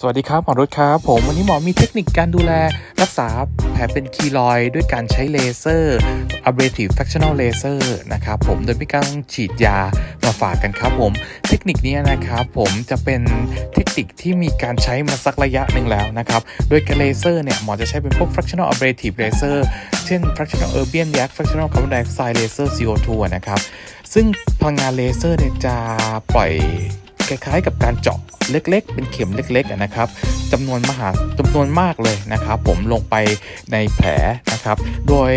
สวัสดีครับหมอรุตครับ ผมวันนี้หมอมีเทคนิคการดูแลรักษาแผลเป็นคีลอยด้วยการใช้เลเซอร์ abrasive fractional laser นะครับผมโดยมีการฉีดยามาฝากกันครับผม เทคนิคนี้นะครับผมจะเป็นเทคนิคที่มีการใช้มาสักระยะหนึ่งแล้วนะครับ โดยการเลเซอร์เนี่ยหมอจะใช้เป็นพวก fractional abrasive laser เช่น fractional erbium yak fractional carbon dioxide laser CO2 นะครับ ซึ่งพลังงานเลเซอร์เนี่ยจะปล่อย คล้ายๆ กับการเจาะเล็กๆ เป็นเข็มเล็กๆนะครับจำนวนมหาจำนวนมากเลยนะครับ ผมลงไปในแผล นะครับ โดย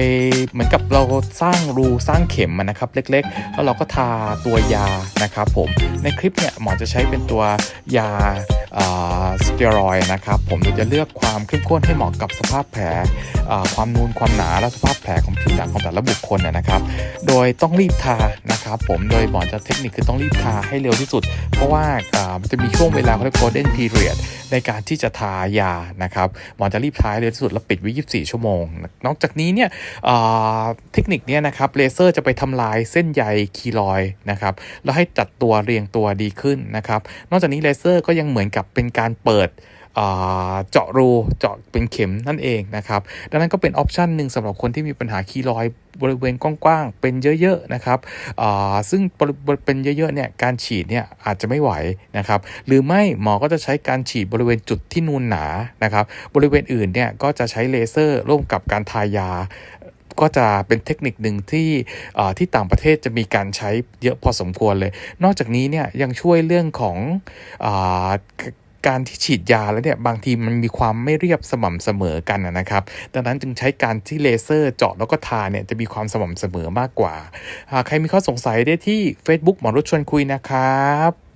เหมือนกับเราสร้างรูสร้างเข็มอะนะครับ เล็กๆ แล้วเราก็ทาตัวยานะครับผมในคลิปเนี่ยหมอจะใช้เป็นตัวยาสเตียรอยนะครับผมโดยจะเลือกความเข้มข้นให้เหมาะกับสภาพแผลความนูนความหนาและสภาพแผลของผิวหนังของแต่ละบุคคลนะครับ โดยต้องรีบทานะครับผมโดยหมอจะเทคนิคคือต้องรีบทาให้เร็วที่สุด เพราะว่ามันจะมีช่วงเวลาเขาเรียก golden period ในการที่จะทายานะครับหมอจะรีบทาให้เร็วที่สุดแล้วปิดไว้ 24 ชั่วโมงนอกจากนี้เนี่ยเทคนิคเนี้ยนะครับเลเซอร์จะไปทำลายเส้นใยคีลอยนะครับแล้วให้จัดตัวเรียงตัวดีขึ้นนะครับ นอกจากนี้เลเซอร์ก็ยังเหมือนกับเป็นการเปิด เจาะรูเจาะเป็นเข็มนั่นเองนะครับ ดังนั้นก็เป็นออปชันหนึ่งสำหรับคนที่มีปัญหาคีรอยบริเวณกว้างๆเป็นเยอะๆนะครับซึ่งเป็นเยอะๆเนี่ยการฉีดเนี่ยอาจจะไม่ไหวนะครับ หรือไม่หมอก็จะใช้การฉีดบริเวณจุดที่นูนหนานะครับ บริเวณอื่นเนี่ยก็จะใช้เลเซอร์ร่วมกับการทายาก็จะเป็นเทคนิคหนึ่งที่ที่ต่างประเทศจะมีการใช้เยอะพอสมควรเลย นอกจากนี้เนี่ยยังช่วยเรื่องของอ การที่ฉีดยาแล้วเนี่ยบางทีมันมีความไม่เรียบสม่ำเสมอกันนะครับ ดังนั้นจึงใช้การที่เลเซอร์เจาะแล้วก็ทาเนี่ยจะมีความสม่ำเสมอมากกว่าหากใครมีข้อสงสัยได้ที่ Facebook หมอรุชชวนคุยนะครับ